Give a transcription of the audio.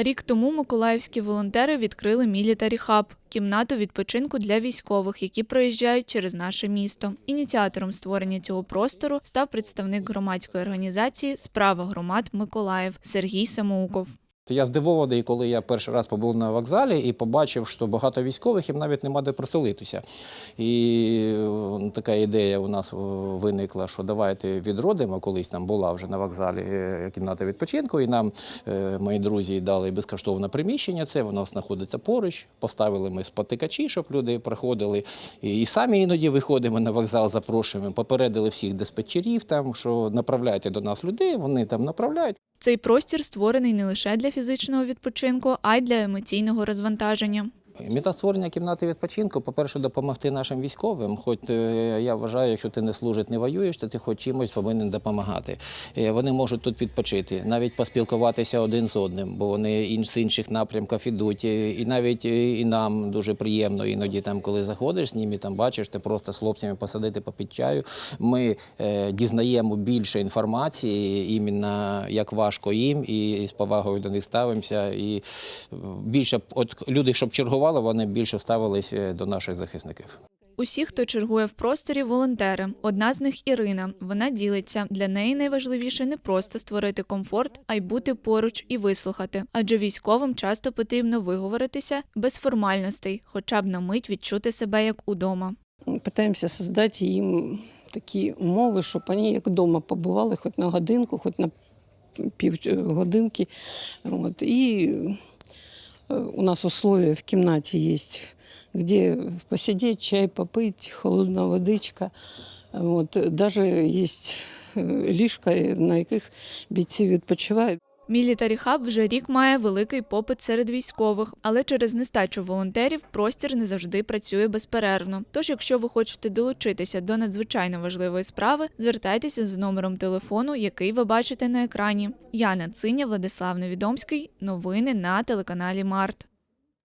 Рік тому миколаївські волонтери відкрили Military Hub – кімнату відпочинку для військових, які проїжджають через наше місто. Ініціатором створення цього простору став представник громадської організації Справа громад Миколаїв Сергій Самоуков. Я здивований, коли я перший раз побув на вокзалі і побачив, що багато військових їм навіть нема де проселитися. І така ідея у нас е, виникла, що давайте відродимо. Колись там була вже на вокзалі е, кімната відпочинку, і нам е, мої друзі дали безкоштовне приміщення. Це воно знаходиться поруч. Поставили ми спотикачі, щоб люди приходили. І, самі іноді виходимо на вокзал, запрошуємо, попередили всіх диспетчерів, там, що направляйте до нас людей, вони там направляють. Цей простір створений не лише для фізичного відпочинку, а й для емоційного розвантаження. Мета створення кімнати відпочинку, по-перше, допомогти нашим військовим. Хоч е, я вважаю, якщо ти не служиш, не воюєш, то ти хоч чимось повинен допомагати. Е, Вони можуть тут відпочити, навіть поспілкуватися один з одним, бо вони з інших напрямків ідуть. Е, І навіть і нам дуже приємно іноді, там, коли заходиш з ними, там бачиш, ти просто з хлопцями посадити попід чаю. Ми е, дізнаємо більше інформації, іменно як важко їм, і з повагою до них ставимося. І більше от люди, щоб чергували, вони більше вставились е, до наших захисників. Усі, хто чергує в просторі, волонтери. Одна з них Ірина. Вона ділиться. Для неї найважливіше не просто створити комфорт, а й бути поруч і вислухати. Адже військовим часто потрібно виговоритися без формальностей, хоча б на мить відчути себе як удома. Пытаємося создати їм такі умови, щоб вони як вдома побували, хоч на годинку, хоч на півгодинки. От. І у нас условия в кімнаті є, де посидіти, чай попити, холодна водичка. Даже є е, ліжка, на яких бійці відпочивають. Мілітарі хаб вже рік має великий попит серед військових, але через нестачу волонтерів простір не завжди працює безперервно. Тож, якщо ви хочете долучитися до надзвичайно важливої справи, звертайтеся з номером телефону, який ви бачите на екрані. Яна Циня, Владислав Невідомський. Новини на телеканалі Март.